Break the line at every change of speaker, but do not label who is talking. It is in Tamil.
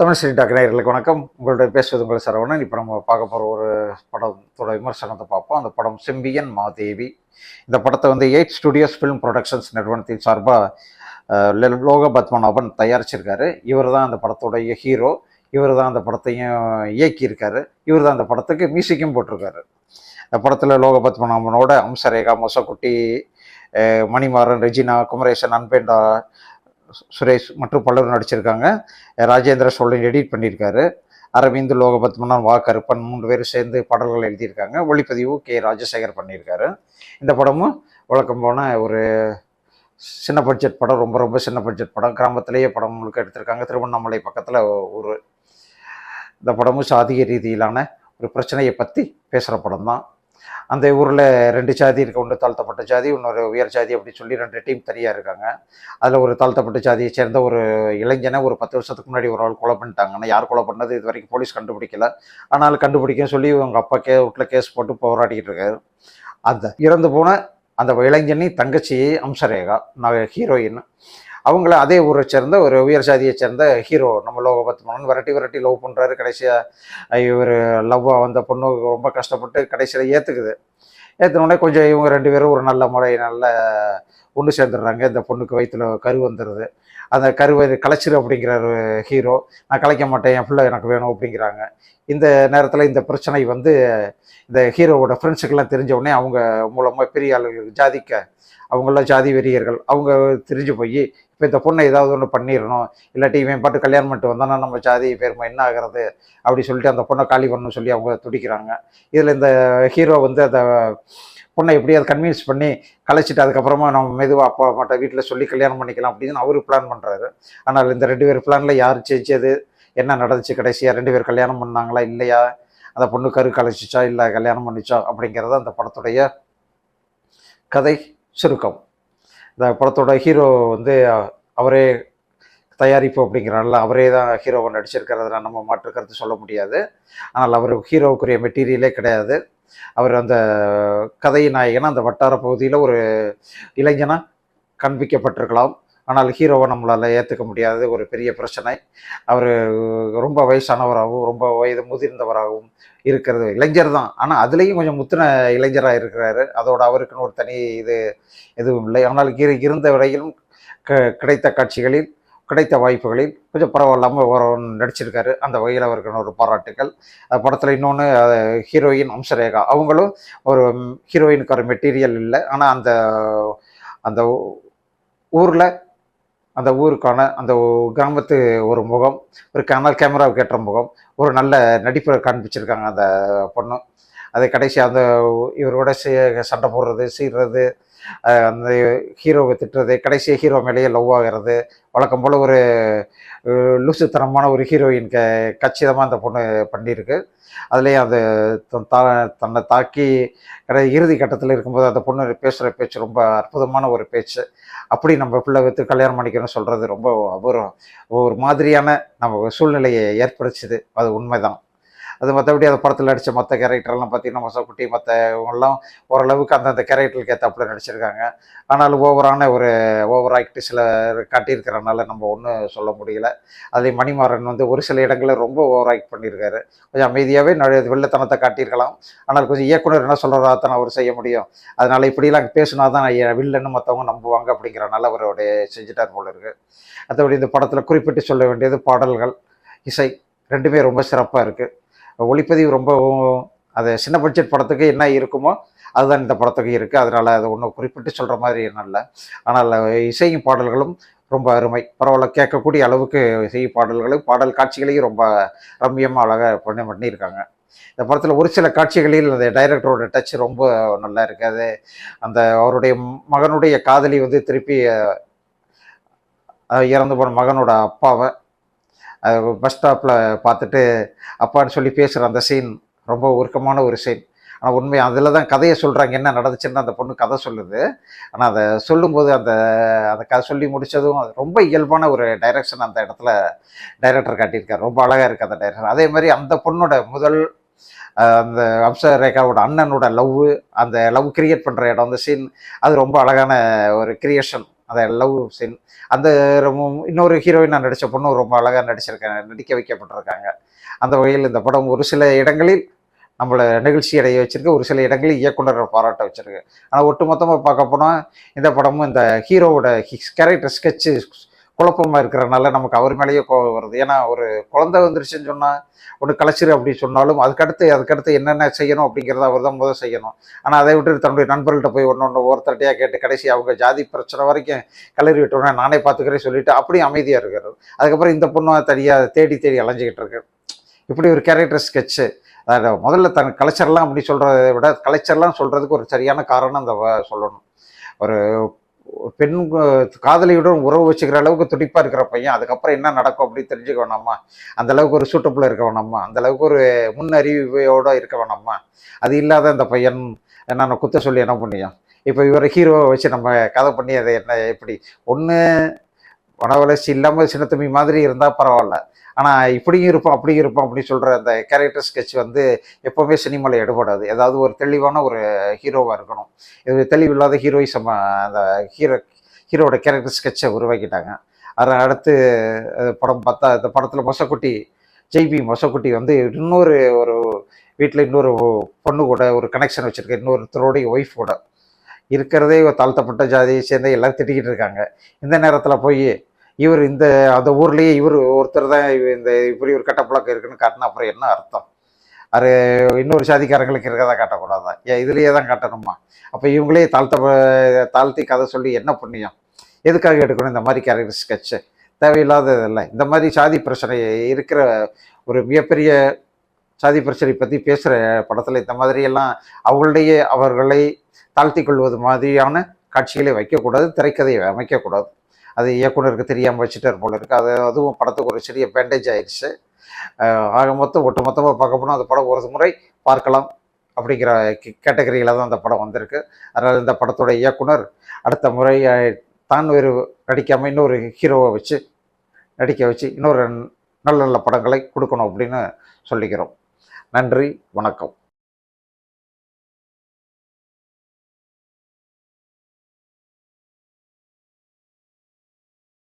தமிழ் ஸ்ரீ டாக் நேயர்களுக்கு வணக்கம். உங்களுடைய பேசுவது உங்கள் சரவணன். இப்போ நம்ம பார்க்க போகிற ஒரு படத்தோட விமர்சனத்தை பார்ப்போம். அந்த படம் செம்பியன் மாதேவி. இந்த படத்தை வந்து எயிட் ஸ்டுடியோஸ் ஃபிலிம் ப்ரொடக்ஷன்ஸ் நிறுவனத்தின் சார்பாக லோக பத்மநாபன் தயாரிச்சிருக்காரு. இவர் தான் அந்த படத்தோடைய ஹீரோ இவர் தான் அந்த படத்தையும் இயக்கியிருக்காரு. இவர் தான் அந்த படத்துக்கு மியூசிக்கும் போட்டிருக்காரு. இந்த படத்தில் லோக பத்மநாபனோட அம்சரேகா மொசக்குட்டி மணிமாறன் ரெஜினா குமரேசன் அன்பேண்டா சுரேஷ் மற்றும் பலரும் நடிச்சிருக்காங்க. ராஜேந்திர சோழன் எடிட் பண்ணியிருக்காரு. அரவிந்த் லோகபத்மனான் வா கருப்பன் மூன்று பேரும் சேர்ந்து பாடல்கள் எழுதியிருக்காங்க. ஒளிப்பதிவு கே. ராஜசேகர் பண்ணியிருக்காரு. இந்த படமும் வழக்கம் போன ஒரு சின்ன பட்ஜெட் படம் ரொம்ப ரொம்ப சின்ன பட்ஜெட் படம். கிராமத்திலேயே படம் முழுக்க எடுத்திருக்காங்க. திருவண்ணாமலை பக்கத்தில் ஒரு இந்த படமும் சாதிய ரீதியிலான ஒரு பிரச்சனையை பற்றி பேசுகிற படம் தான் அந்த ஊரில் ரெண்டு ஜாதி இருக்க. ஒன்று தாழ்த்தப்பட்ட ஜாதி இன்னொரு உயர் ஜாதி அப்படின்னு சொல்லி ரெண்டு டீம் தனியாக இருக்காங்க. அதில் ஒரு தாழ்த்தப்பட்ட ஜாதியை சேர்ந்த ஒரு இளைஞனை ஒரு பத்து வருஷத்துக்கு முன்னாடி ஒரு ஆள் கொலை பண்ணிட்டாங்க. ஆனால் யார் கொலை பண்ணது? இது வரைக்கும் போலீஸ் கண்டுபிடிக்கல. ஆனால் கண்டுபிடிக்கன்னு சொல்லி அவங்க அப்பா கே வீட்டில் கேஸ் போட்டு போராடிக்கிட்டு இருக்காரு. அந்த இறந்து போன அந்த இளைஞனி தங்கச்சி அம்சரேகா நான் ஹீரோயின் அவங்கள அதே ஊரை சேர்ந்த ஒரு உயர் ஜாதியை சேர்ந்த ஹீரோ நம்ம லோகபத்மன் விரட்டி விரட்டி லவ் பண்ணுறாரு கடைசியாக இவர் லவ்வாக வந்த பொண்ணு ரொம்ப கஷ்டப்பட்டு கடைசியில் ஏற்றுக்குது ஏற்றினோடனே கொஞ்சம் இவங்க ரெண்டு பேரும் ஒரு நல்ல முறை நல்ல ஒன்று சேர்ந்துடுறாங்க. இந்த பொண்ணுக்கு வயிற்றுல கரு வந்துடுது அந்த கருவை கலைச்சிரு அப்படிங்கிற ஒரு ஹீரோ நான் கலைக்க மாட்டேன் என் பிள்ளை எனக்கு வேணும் அப்படிங்கிறாங்க. இந்த நேரத்தில் இந்த பிரச்சனை வந்து இந்த ஹீரோவோட ஃப்ரெண்ட்ஸுக்கெல்லாம் தெரிஞ்ச உடனே அவங்க மூலமாக பெரிய ஆளுகளுக்கு ஜாதிக்க அவங்களாம் ஜாதி வெறியர்கள் அவங்க தெரிஞ்சு போய் இப்போ இந்த பொண்ணை ஏதாவது ஒன்று பண்ணிடணும் இல்லாட்டி இவன் பாட்டு கல்யாணம் பண்ணிட்டு வந்தானா நம்ம ஜாதி பெருமை என்ன ஆகிறது? அப்படி சொல்லிட்டு அந்த பொண்ணை காலி பண்ணணும் சொல்லி அவங்க துடிக்கிறாங்க. இதில் இந்த ஹீரோ வந்து அந்த பொண்ணை எப்படியாவது கன்வின்ஸ் பண்ணி கலைச்சிட்டு அதுக்கப்புறமா நம்ம மெதுவாக அப்பா அம்மாட்ட வீட்டில் சொல்லி கல்யாணம் பண்ணிக்கலாம் அப்படின்னு அவரு பிளான் பண்ணுறாரு ஆனால் இந்த ரெண்டு பேர் பிளானில் யார் ஜெயிச்சது? என்ன நடந்துச்சு கடைசியாக ரெண்டு பேர் கல்யாணம் பண்ணாங்களா? இல்லையா? அந்த பொண்ணு கரு கலைச்சிச்சா? இல்லை கல்யாணம் பண்ணிச்சா? அப்படிங்கிறது அந்த படத்துடைய கதை சுருக்கம். இந்த படத்தோட ஹீரோ வந்து அவரே தயாரிப்பு அப்படிங்கிறனால அவரே தான் ஹீரோவை நடிச்சிருக்கிறதுல நம்ம மாற்று கருத்து சொல்ல முடியாது. ஆனால் அவர் ஹீரோவுக்குரிய மெட்டீரியலே கிடையாது. அவர் அந்த கதை நாயகனா அந்த வட்டார பகுதியில் ஒரு இளைஞனாக காண்பிக்கப்பட்டிருக்கலாம் ஆனால் ஹீரோவை நம்மளால் ஏற்றுக்க முடியாதது ஒரு பெரிய பிரச்சனை. அவர் ரொம்ப வயசானவராகவும் ரொம்ப வயது முதிர்ந்தவராகவும் இருக்கிறது. இளைஞர் தான். ஆனால் அதுலேயும் கொஞ்சம் முத்தின இளைஞராக இருக்கிறாரு. அதோட அவருக்குன்னு ஒரு தனி இது எதுவும் இல்லை. ஆனால் இரு இருந்த வரையிலும் க கிடைத்த காட்சிகளில் கிடைத்த வாய்ப்புகளில் கொஞ்சம் பரவாயில்லாமல் ஒரு நடிச்சிருக்காரு. அந்த வகையில் அவருக்கான ஒரு பாராட்டுகள் அந்த படத்தில் இன்னொன்று ஹீரோயின் அம்சரேகா. அவங்களும் ஒரு ஹீரோயினுக்கு ஒரு மெட்டீரியல் இல்லை. ஆனால் அந்த அந்த ஊரில் அந்த ஊருக்கான அந்த கிராமத்து ஒரு முகம் ஒரு கனல் கேமராவுக்கு ஏற்ற முகம் ஒரு நல்ல நடிப்பை காண்பிச்சிருக்காங்க அந்த பொண்ணு. அது கடைசி அந்த இவரோட சே சண்டை போடுறது சீர்றது அந்த ஹீரோவை திட்டுறது கடைசியாக ஹீரோ மேலேயே லவ் ஆகிறது வழக்கம் போல் ஒரு லூசுத்தனமான ஒரு ஹீரோயின் க கச்சிதமாக அந்த பொண்ணு பண்ணியிருக்கு. அதுலேயும் அது தன் தா தன்னை தாக்கி கடை இறுதி கட்டத்தில் இருக்கும்போது அந்த பொண்ணு பேசுகிற பேச்சு ரொம்ப அற்புதமான ஒரு பேச்சு. அப்படி நம்ம பிள்ளை வைத்து கல்யாணம் பண்ணிக்கணும்னு சொல்கிறது ரொம்ப அபூர்வம். ஒரு மாதிரியான நம்ம சூழ்நிலையை ஏற்படுச்சுது அது உண்மைதான். அது மற்றபடி அந்த படத்தில் நடித்த மற்ற கேரக்டர்லாம் பார்த்தீங்கன்னா மசக்குட்டி மற்ற இவங்கெல்லாம் ஓரளவுக்கு அந்தந்த கேரக்டருக்கு ஏற்றாப்புல நடிச்சிருக்காங்க. ஆனாலும் ஓவரான ஒரு ஓவர் ஆக்ட் சில காட்டியிருக்கிறனால நம்ம ஒன்றும் சொல்ல முடியல. அதே மணிமாறன் வந்து ஒரு சில இடங்களில் ரொம்ப ஓவர் ஆக்ட் பண்ணியிருக்காரு. கொஞ்சம் அமைதியாகவே வெள்ளத்தனத்தை காட்டியிருக்கலாம். ஆனால் கொஞ்சம் இயக்குனர் என்ன சொல்கிறதா தான் அவர் செய்ய முடியும். அதனால் இப்படிலாம் பேசினா தான் வில்லன்னு மற்றவங்க நம்புவாங்க அப்படிங்கிறனால அவருடைய செஞ்சுட்டார் போல இருக்கு. மற்றபடி இந்த படத்தில் குறிப்பிட்டு சொல்ல வேண்டியது பாடல்கள் இசை ரெண்டுமே ரொம்ப சிறப்பாக இருக்குது ஒளிப்பதிவு ரொம்ப அது சின்ன பட்ஜெட் படத்துக்கு என்ன இருக்குமோ அதுதான் இந்த படத்துக்கு இருக்குது அதனால் அது ஒன்றும் குறிப்பிட்டு சொல்கிற மாதிரி என்ன இல்லை. ஆனால் இசையும் பாடல்களும் ரொம்ப அருமை. பரவாயில்ல கேட்கக்கூடிய அளவுக்கு இசை பாடல்களும் பாடல் காட்சிகளையும் ரொம்ப ரம்மியமாக அழகாக பண்ணி பண்ணியிருக்காங்க. இந்த படத்தில் ஒரு சில காட்சிகளில் அந்த டைரக்டரோட டச் ரொம்ப நல்லா இருக்காது அந்த அவருடைய மகனுடைய காதலி வந்து திருப்பி இறந்து போன மகனோட அப்பாவை பஸ் ஸ்டாப்பில் பார்த்துட்டு அப்பான்னு சொல்லி பேசுகிற அந்த சீன் ரொம்ப உருக்கமான ஒரு சீன் ஆனால் உண்மை அதில் தான் கதையை சொல்கிறாங்க என்ன நடந்துச்சுன்னு அந்த பொண்ணு கதை சொல்லுது. ஆனால் அதை சொல்லும்போது அந்த அந்த கதை சொல்லி முடித்ததும் அது ரொம்ப இயல்பான ஒரு டைரக்ஷன் அந்த இடத்துல டைரக்டர் காட்டியிருக்காரு. ரொம்ப அழகாக இருக்குது அந்த டைரக்டர் அதே மாதிரி அந்த பொண்ணோட முதல் அந்த அம்ச ரேகாவோட அண்ணனோட லவ் அந்த லவ் கிரியேட் பண்ணுற இடம் அந்த சீன் அது ரொம்ப அழகான ஒரு கிரியேஷன் அதை லவ் அந்த ரொம்ப- இன்னொரு ஹீரோயினாக நடித்த பொண்ணு ரொம்ப அழகாக நடிச்சிருக்காங்க நடிக்க வைக்கப்பட்டிருக்காங்க. அந்த வகையில் இந்த படம் ஒரு சில இடங்களில் நம்மளை நிகழ்ச்சி அடைய வச்சிருக்கு ஒரு சில இடங்களில் இயக்குனர் பாராட்ட வச்சிருக்கு. ஆனால் ஒட்டுமொத்தமாக பார்க்க போனால் இந்த படமும் இந்த ஹீரோவோட கேரக்டர் ஸ்கெட்சு குழப்பமாக இருக்கிறனால நமக்கு அவர் மேலேயே கோவம் வருது. ஏன்னா ஒரு குழந்தை வந்துருச்சுன்னு சொன்னால் ஒன்று கலைச்சிரு அப்படின்னு சொன்னாலும் அதுக்கடுத்து அதுக்கடுத்து என்னென்ன செய்யணும் அப்படிங்கிறத அவர் தான் முதல் செய்யணும். ஆனால் அதை விட்டு தன்னுடைய நண்பர்கள்ட்ட போய் ஒன்று ஒன்று ஒருத்தட்டையாக கேட்டு கடைசி அவங்க ஜாதி பிரச்சனை வரைக்கும் கலரி விட்டோன்னே நானே பார்த்துக்கிறேன் சொல்லிட்டு அப்படியே அமைதியாக இருக்காரு. அதுக்கப்புறம் இந்த பொண்ணு தனியாக தேடி தேடி அலைஞ்சிக்கிட்டு இருக்கு. இப்படி ஒரு கேரக்டர் ஸ்கெட்சு அதாவது முதல்ல தன் கலைச்சர்லாம் அப்படி சொல்கிறத விட கலைச்சர்லாம் சொல்கிறதுக்கு ஒரு சரியான காரணம் அந்த சொல்லணும். ஒரு பெண் காதலியுடன் உறவு வச்சுக்கிற அளவுக்கு துடிப்பாக இருக்கிற பையன் அதுக்கப்புறம் என்ன நடக்கும் அப்படின்னு தெரிஞ்சுக்க வேணாமா? அந்த அளவுக்கு ஒரு சூட்டபுளாக இருக்க வேணாமா? அந்த அளவுக்கு ஒரு முன் இருக்க வேணாமா? அது இல்லாத அந்த பையன் நான் குத்த சொல்லி என்ன பண்ணியும் இப்போ இவரை ஹீரோவை வச்சு நம்ம கதை பண்ணி அதை என்ன எப்படி? ஒன்று மன வளர்ச்சி இல்லாமல் சின்ன தம்பி மாதிரி இருந்தால் பரவாயில்ல. ஆனால் இப்படியும் இருப்போம் அப்படியும் இருப்போம் அப்படின்னு சொல்கிற அந்த கேரக்டர் ஸ்கெட்ச் வந்து எப்போவுமே சினிமாவில் எடுபடாது. ஏதாவது ஒரு தெளிவான ஒரு ஹீரோவாக இருக்கணும். இது தெளிவில்லாத ஹீரோயிசம் அந்த ஹீரோ ஹீரோவோட கேரக்டர் ஸ்கெட்சை உருவாக்கிட்டாங்க. அதை அடுத்து படம் பார்த்தா இந்த படத்தில் மொசக்குட்டி ஜெய்பி மொசக்குட்டி வந்து இன்னொரு ஒரு வீட்டில் இன்னொரு பொண்ணு கூட ஒரு கனெக்ஷன் வச்சுருக்க இன்னொருத்தருடைய ஒய்ஃப் கூட இருக்கிறதே ஒரு தாழ்த்தப்பட்ட ஜாதியை சேர்ந்த எல்லாரும் திட்டிக்கிட்டு இருக்காங்க. இந்த நேரத்தில் போய் இவர் இந்த அந்த ஊர்லேயே இவர் ஒருத்தர் தான் இந்த இப்படி ஒரு கட்டப்பழக்கம் இருக்குன்னு காட்டினா அப்புறம் என்ன அர்த்தம்? அது இன்னொரு சாதிக்காரங்களுக்கு இருக்கிறதா காட்டக்கூடாதா? ஏன் இதுலேயே தான் காட்டணுமா? அப்போ இவங்களே தாழ்த்த தாழ்த்தி கதை சொல்லி என்ன புண்ணியம்? எதுக்காக எடுக்கணும் இந்த மாதிரி கேரக்டர் ஸ்கெட்சு தேவையில்லாதது இல்லை இந்த மாதிரி சாதி பிரச்சனை இருக்கிற ஒரு மிகப்பெரிய சாதி பிரச்சனை பற்றி பேசுகிற படத்தில் இந்த மாதிரியெல்லாம் அவங்களுடைய அவர்களை தாழ்த்தி கொள்வது மாதிரியான காட்சிகளை வைக்கக்கூடாது திரைக்கதையை அமைக்கக்கூடாது. அது இயக்குனருக்கு தெரியாமல் வச்சுட்டார் போல இருக்குது அது அதுவும் படத்துக்கு ஒரு சிறிய பேண்டேஜ் ஆயிடுச்சு. ஆக மொத்தம் ஒட்டு மொத்தமாக பார்க்க போனால் அந்த படம் ஒரு முறை பார்க்கலாம் அப்படிங்கிற கேட்டகரியில் தான் அந்த படம் வந்திருக்கு. அதனால் இந்த படத்தோட இயக்குனர் அடுத்த முறை தான் ஒரு நடிக்காமல் இன்னொரு ஹீரோவை வச்சு நடிக்க வச்சு இன்னொரு நல்ல நல்ல படங்களை கொடுக்கணும் அப்படின்னு சொல்லிக்கிறோம். நன்றி வணக்கம்.